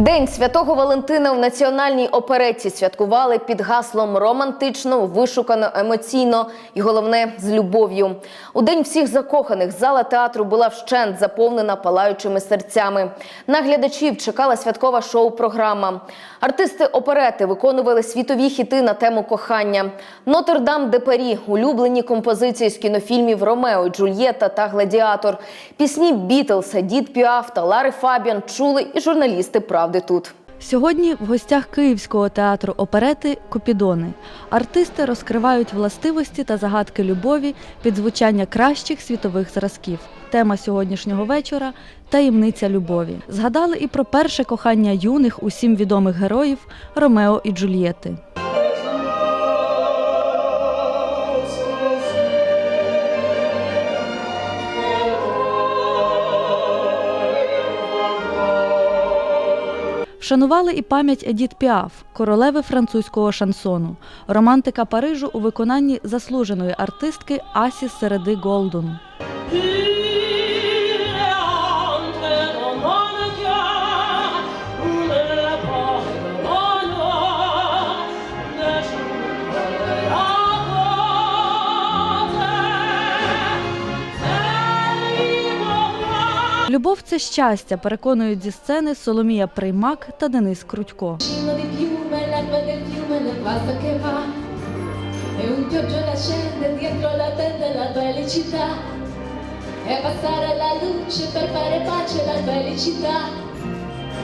День святого Валентина в національній оперетті святкували під гаслом романтично, вишукано, емоційно і головне з любов'ю. У день всіх закоханих зала театру була вщент заповнена палаючими серцями. На глядачів чекала святкова шоу-програма. Артисти оперети виконували світові хіти на тему кохання. Нотр-Дам де Парі, улюблені композиції з кінофільмів Ромео, Джульєта та Гладіатор. Пісні Бітлса, Дід Піаф та Лари Фабіан чули і журналісти правди тут. Сьогодні в гостях Київського театру оперети Купідони. Артисти розкривають властивості та загадки любові під звучання кращих світових зразків. Тема сьогоднішнього вечора таємниця любові. Згадали і про перше кохання юних усім відомих героїв Ромео і Джульєти. Вшанували і пам'ять Едіт Піаф, королеви французького шансону, романтика Парижу у виконанні заслуженої артистки Асі Середи Голдун. Любов це щастя, переконують зі сцени Соломія Приймак та Денис Крутько.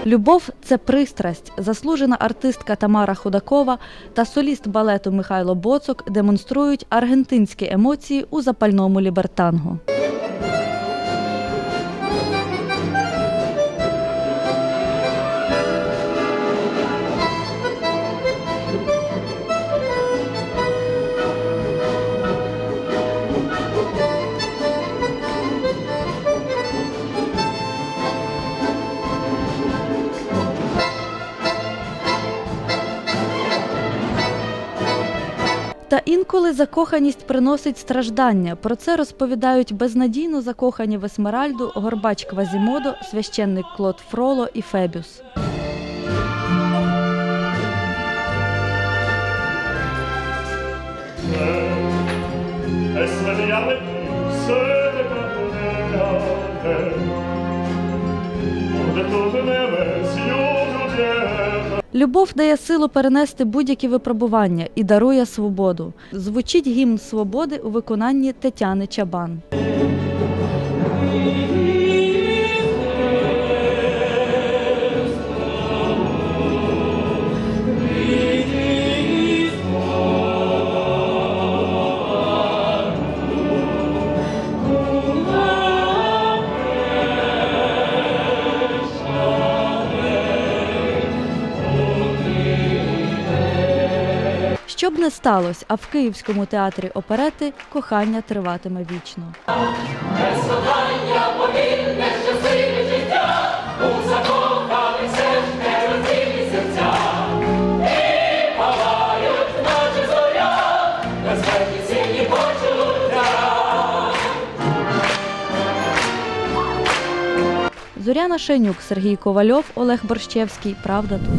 Любов це пристрасть. Заслужена артистка Тамара Худакова та соліст балету Михайло Боцок демонструють аргентинські емоції у запальному лібертанго. Та інколи закоханість приносить страждання. Про це розповідають безнадійно закохані в Есмеральду, горбач Квазімодо, священник Клод Фроло і Фебюс. Любов дає силу перенести будь-які випробування і дарує свободу. Звучить гімн свободи у виконанні Тетяни Чабан. Щоб не сталося, а в Київському театрі оперети кохання триватиме вічно. Зоряна Шенюк, Сергій Ковальов, Олег Борщевський. Правда тут.